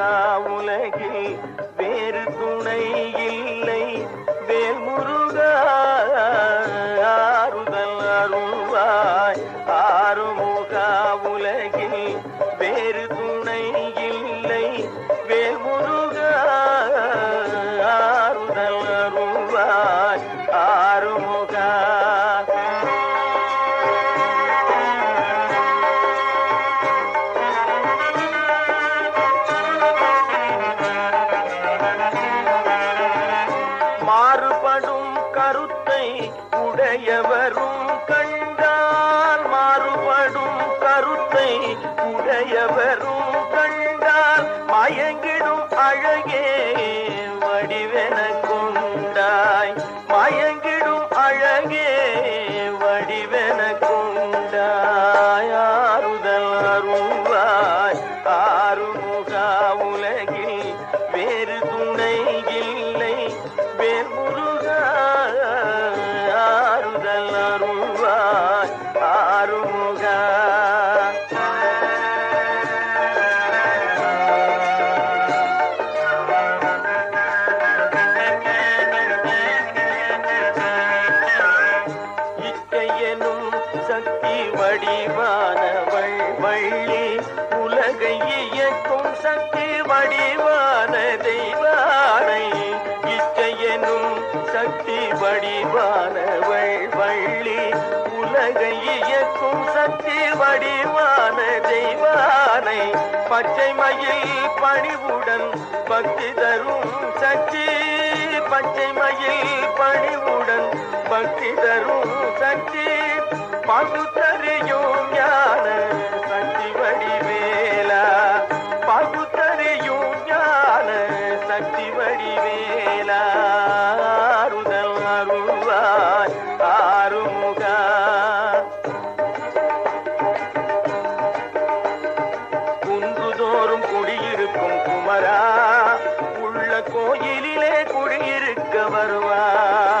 ராசா உலகில் வேறு துணை இல்லை. வேல் முருகா ஆறுதல் அருள்வாய். ஆறுமுகா உலகில் வேறு துணை இல்லை. வேல் முருகா ஆறுதல் அருள்வாய். ஆறுமுகா கருத்தை உடையவரும் கண்டால் மாறுபடும் கருத்தை உடையவரும் கண்டால் மயங்கிடும் அழகே வடிவென. சக்தி வடிவானவள். வள்ளி உலகை இயக்கும் சக்தி வடிவான தெய்வானை. இச்சையனும் சக்தி வடிவானவள். வள்ளி உலகை இயக்கும் சக்தி வடிவான தெய்வானை. பச்சை மயில் பணிவுடன் பக்தி தரும் சக்தி. பச்சை மயில் பணிவுடன் பக்தி தரும் சக்தி. பகுத்தறியும் ஞான சக்தி வடிவேலா. பகுத்தறியும் ஞான சக்தி வடிவேலா. ஆறுதல் அருள்வாய் ஆறுமுகா. குன்றுதோறும் குடியிருக்கும் குமரா. உள்ள குடியிருக்க வருவார்.